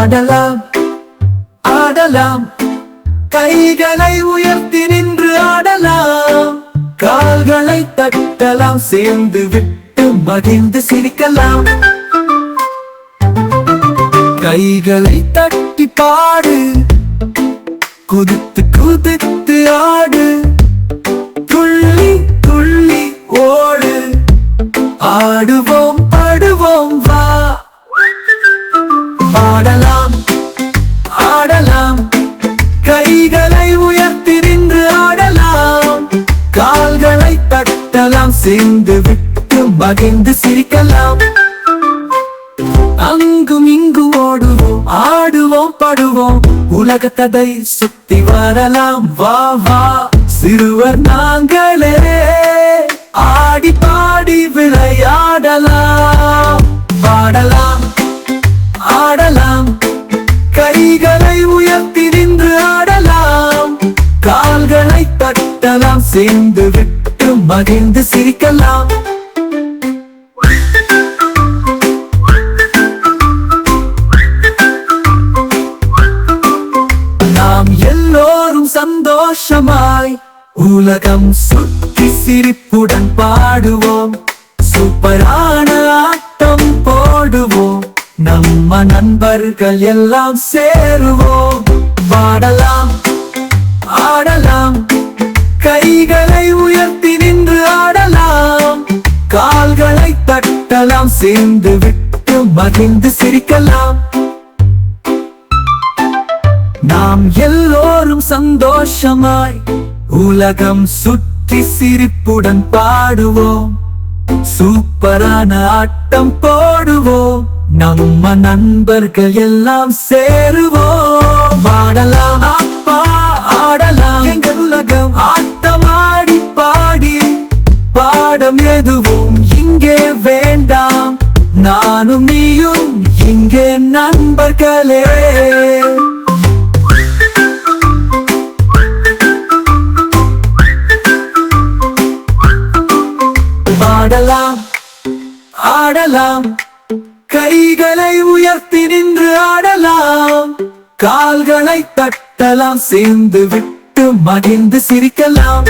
ஆடலாம் ஆடலாம். கைகளை உயர்த்தி நின்று ஆடலாம். கால்களை தட்டலாம் சேர்ந்து விட்டு மகிழ்ந்து சிரிக்கலாம். கைகளை தட்டி பாடு. குதித்து குதித்து ஆடு. துள்ளி துள்ளி ஓடு. ஆடுவோம் பாடுவோம் தட்டலாம் சேர்ந்து விட்டு மகிழ்ந்து சிரிக்கலாம். அங்கும் இங்கு ஓடுவோம் ஆடுவோம் படுவோம். உலகத்ததை சுத்தி வரலாம். வா வா சிறுவர் நாங்களே. ஆடி பாடி விளையாடலாம். பாடலாம் ஆடலாம். கைகளை உயர்த்தி நின்று ஆடலாம். கால்களை தட்டலாம் சேர்ந்து விட்டு மகிழ்ந்து சிரிக்கலாம். நாம் எல்லோரும் சந்தோஷமாய் உலகம் சுற்றி சிரிப்புடன் பாடுவோம். சூப்பரான ஆட்டம் போடுவோம். நம்ம நண்பர்கள் எல்லாம் சேருவோம். பாடலாம் ஆடலாம். கைகளை சேர்ந்து விட்டு மகிழ்ந்து சிரிக்கலாம். நாம் எல்லோரும் சந்தோஷமாய் உலகம் சுற்றி சிரிப்புடன் பாடுவோம். சூப்பரான ஆட்டம் போடுவோம். நம்ம நண்பர்கள் எல்லாம் சேருவோம். ஆடலாம் அப்பா ஆடலாம். எங்கள் உலகம் ஆட்டம் ஆடி பாடி பாடம் எதுவும் இங்கே வேண்டும். நானும் நீயும் இங்கே நண்பர்களே. பாடலாம் ஆடலாம் கைகளை உயர்த்தி நின்று ஆடலாம். கால்களை தட்டலாம் சேர்ந்து விட்டு மகிழ்ந்து சிரிக்கலாம்.